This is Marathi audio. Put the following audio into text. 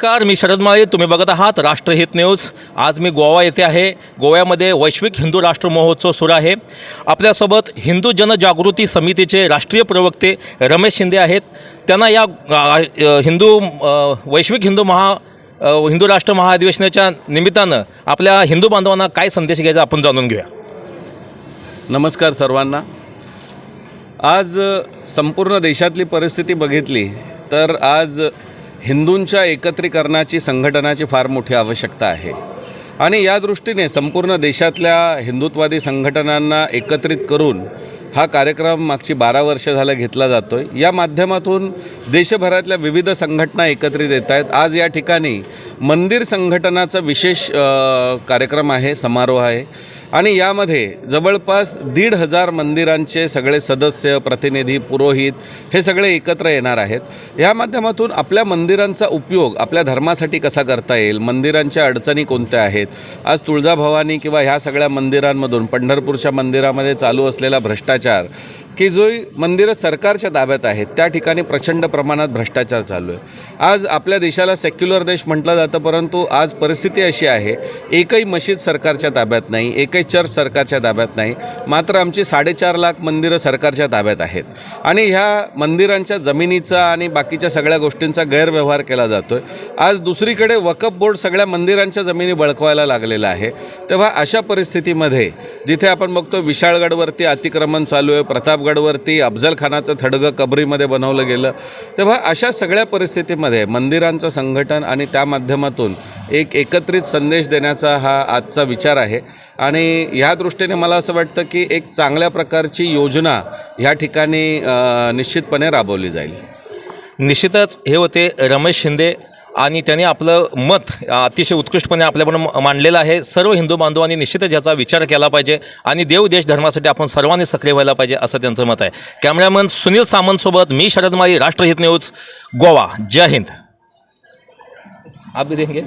नमस्कार मी शरद माळे. तुम्ही बघत आहात राष्ट्रहित न्यूज. आज मी गोवा येथे आहे. गोव्यामध्ये वैश्विक हिंदू राष्ट्र महोत्सव सुरू आहे. आपल्यासोबत हिंदू जनजागृती समितीचे राष्ट्रीय प्रवक्ते रमेश शिंदे आहेत. त्यांना या हिंदू वैश्विक हिंदू महा हिंदू राष्ट्र महाअधिवेशनाच्या निमित्तानं आपल्या हिंदू बांधवांना काय संदेश घ्यायचा आपण जाणून घेऊया. नमस्कार सर्वांना. आज संपूर्ण देशातली परिस्थिती बघितली तर आज हिंदूंच्या एकत्रीकरणाची संघटनाची फार मोठी आवश्यकता आहे. आणि या दृष्टीने संपूर्ण देशातल्या हिंदुत्वादी संघटनांना एकत्रित करून हा कार्यक्रम मागची बारा वर्ष झालं घेतला जातो आहे या माध्यमातून देशभरातल्या विविध संघटना एकत्रित येत आहेत. आज या ठिकाणी मंदिर संघटनाचा विशेष कार्यक्रम आहे समारोह आहे. आणि यामध्ये जवळपास दीड हजार मंदिरांचे सगळे सदस्य प्रतिनिधी पुरोहित हे सगळे एकत्र येणार आहेत. या माध्यमातून आपल्या मंदिरांचा उपयोग आपल्या धर्मासाठी कसा करता येईल मंदिरांच्या अडचणी कोणत्या आहेत? आज तुळजाभवानी किंवा ह्या सगळ्या मंदिरांमधून पंढरपूरच्या मंदिरामध्ये चालू असलेला भ्रष्टाचार की जो मंदिरं सरकारच्या ताब्यात आहेत त्या ठिकाणी प्रचंड प्रमाणात भ्रष्टाचार चालू आहे. आज आपल्या देशाला सेक्युलर देश म्हटलं जातं परंतु आज परिस्थिती अशी आहे एकही मशीद सरकारच्या ताब्यात नाही एकही चर्च सरकारच्या ताब्यात नाही मात्र आमची साडेचार लाख मंदिरं सरकारच्या ताब्यात आहेत. आणि ह्या मंदिरांच्या जमिनीचा आणि बाकीच्या सगळ्या गोष्टींचा गैरव्यवहार केला जातो आहे आज दुसरीकडे वकफ बोर्ड सगळ्या मंदिरांच्या जमिनी बळकवायला लागलेला आहे. तेव्हा अशा परिस्थितीमध्ये जिथे आपण बघतो विशाळगडवरती अतिक्रमण चालू आहे प्रतापगड पावगडवरती अफजलखानाचं थडगं कबरीमध्ये बनवलं गेलं. तेव्हा अशा सगळ्या परिस्थितीमध्ये मंदिरांचं संघटन आणि त्या माध्यमातून एक एकत्रित संदेश देण्याचा हा आजचा विचार आहे. आणि ह्या दृष्टीने मला असं वाटतं की एक चांगल्या प्रकारची योजना ह्या ठिकाणी निश्चितपणे राबवली जाईल. निश्चितच हे होते रमेश शिंदे आणि त्यांनी आपलं मत अतिशय उत्कृष्टपणे आपल्याकडून मांडलेलं आहे. सर्व हिंदू बांधवांनी निश्चितच याचा विचार केला पाहिजे आणि देव देश धर्मासाठी आपण सर्वांनी सक्रिय व्हायला पाहिजे असं त्यांचं मत आहे. कॅमेरामन सुनील सामंतसोबत मी शरद माळी राष्ट्रहित न्यूज गोवा. जय हिंद. आप भी देंगे